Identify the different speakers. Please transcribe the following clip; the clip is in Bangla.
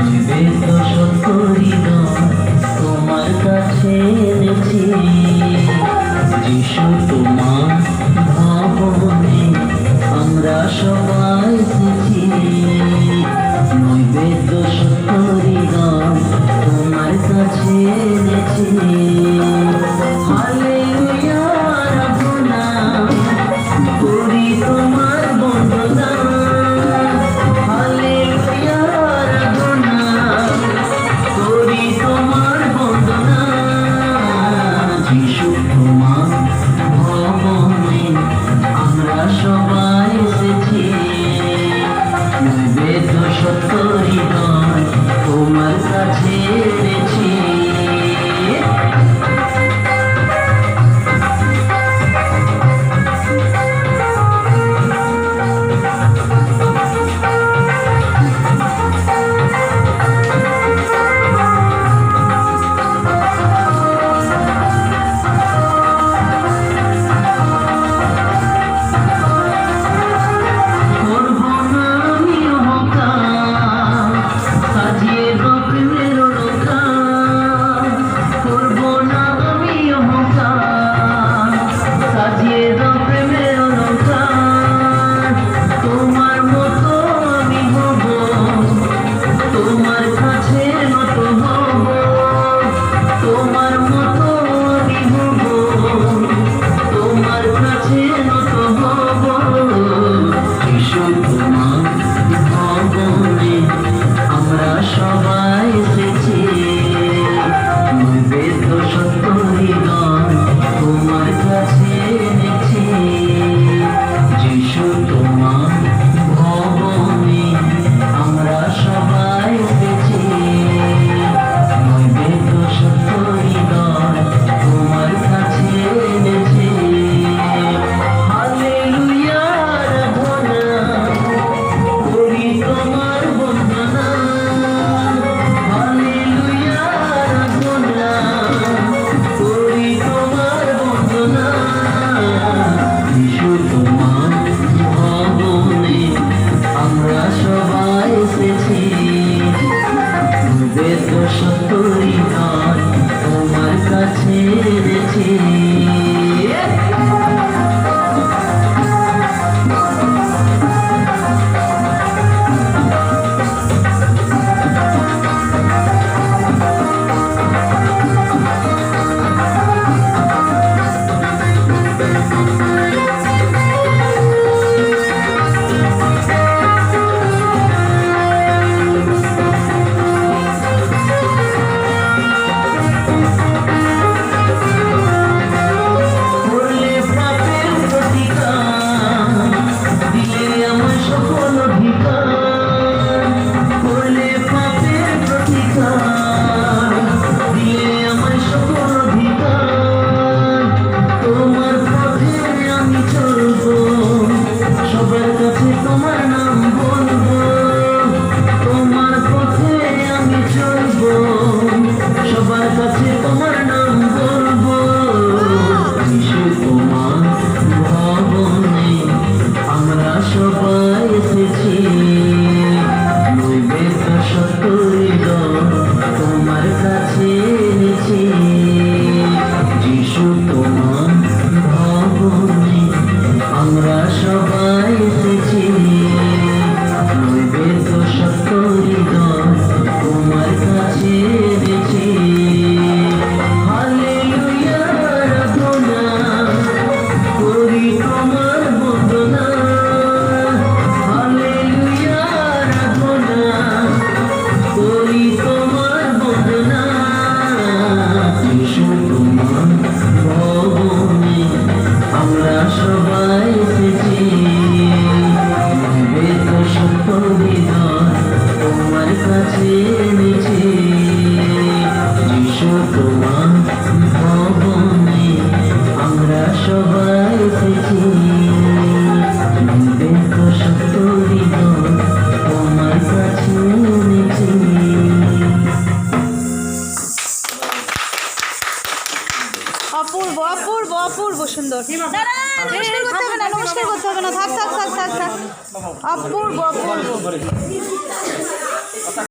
Speaker 1: ভেবে দোষণ করি না তোমার কাছে এনেছি যিশু তোমার ভাবনে আমরা সবাই এসেছি নৈবেদ্য সত্তরি গান তোমার কাছে এনেছি। 음. 这歌 তোমার
Speaker 2: অপূর্ব অপূর্ব অপূর্ব সুন্দর। নমস্কার করতে হবে না নমস্কার করতে হবে না। থাক থাক থাক থাক থাক। অপূর্ব অপূর্ব।